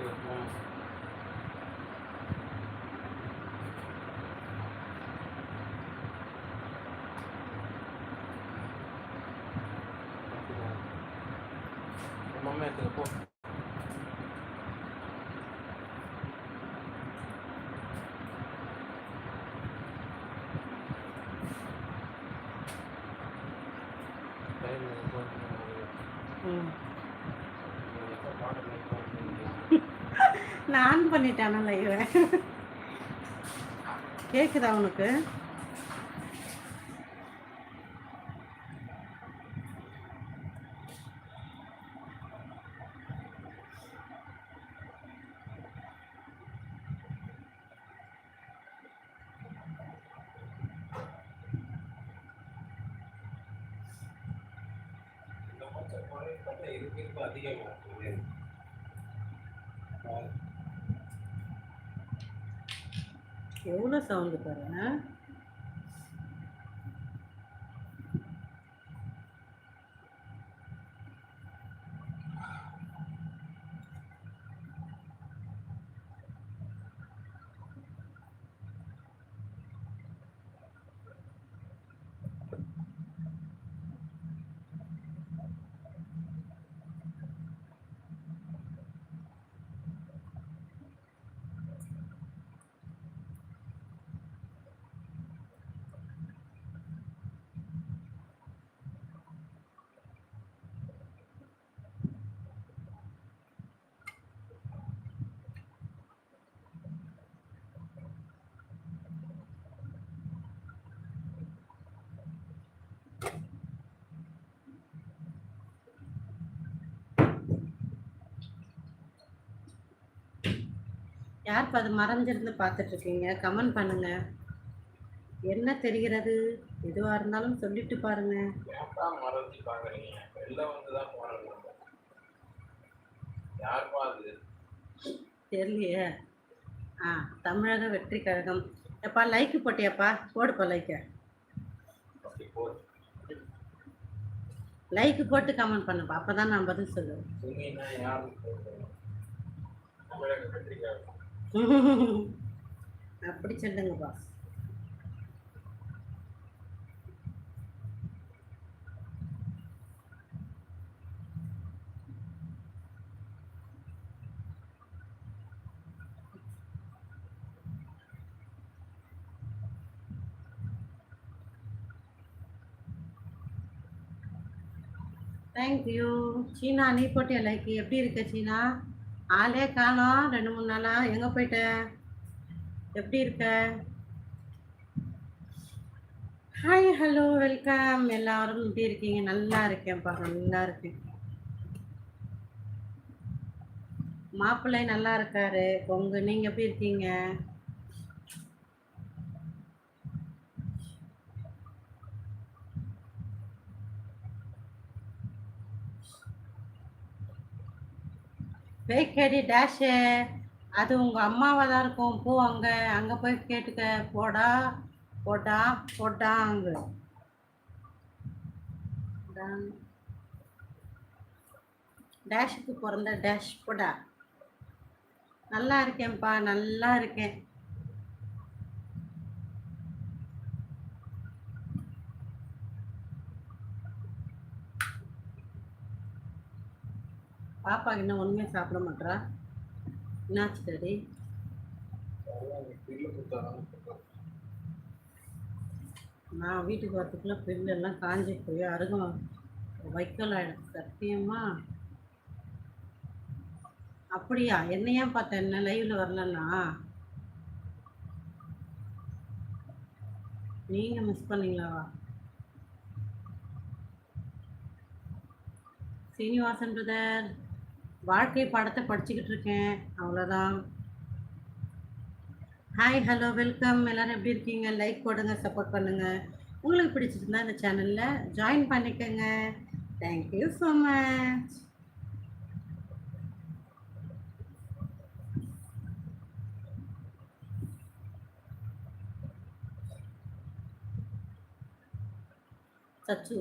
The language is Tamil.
けもまんまやけどこ。நான் ஆன் பண்ணிட்டேன் லைவை கேட்குதா உனக்கு? அதிகமாக எவ்வளோ சவுண்டு பாருங்க. யார் இப்போ அது மறைஞ்சிருந்து பார்த்துட்டு இருக்கீங்க கமெண்ட் பண்ணுங்க. என்ன தெரிகிறது? எதுவாக இருந்தாலும் சொல்லிட்டு பாருங்க. தெரியலையே. ஆ தமிழக வெற்றி கழகம். எப்பா லைக்கு போட்டியாப்பா? போடுப்பா லைக்க லைக்கு போட்டு கமெண்ட் பண்ணுப்பா. அப்போ தான் நான் பதில் சொல்லுவேன். அப்படி சொல்லுங்க பாஸ் தேங்க்யூ சீனா நீ போட்டியா லைக்? எப்படி இருக்க சீனா? ஆளே காலம் ரெண்டு மூணு நாளா. எங்கே போயிட்ட? எப்படி இருக்க? ஹாய் ஹலோ வெல்கம் எல்லாரும் எப்படி இருக்கீங்க? நல்லா இருக்கேன்ப்பா. நல்லா இருக்கேன். மாப்பிள்ளை நல்லா இருக்காரு. உங்க நீங்க எப்படி இருக்கீங்க? பேக்கடி டேஷு. அது உங்கள் அம்மாவாக தான் இருக்கும். போ அங்கே. அங்கே போய் கேட்டுக்க. போடா. போட்டா போட்டா அங்கே டேஷுக்கு பிறந்த டேஷ் போடா. நல்லா இருக்கேன்ப்பா. நல்லா இருக்கேன். பாப்பா என்ன ஒன்றுமே சாப்பிட மாட்றா? என்னாச்சு டாடி நான் வீட்டுக்கு வரத்துக்குள்ளே பில்லு எல்லாம் காஞ்சி போய் அருகம் வைக்கோல் ஆயிடுச்சு சத்தியமா? அப்படியா? என்னையா பார்த்தேன் பார்த்த? என்ன லைவ்ல வரலன்னா? நீங்க மிஸ் பண்ணீங்களாவா சீனிவாசன் பிரதர் வாழ்க்கை பாடத்தை படிச்சுக்கிட்டு இருக்கேன். அவ்வளோதான் ஹாய் ஹலோ வெல்கம் எல்லோரும் எப்படி இருக்கீங்க? லைக் போடுங்க சப்போர்ட் பண்ணுங்க. உங்களுக்கு பிடிச்சிருந்தா இந்த சேனலில் ஜாயின் பண்ணிக்கோங்க. Thank you so much Sachu.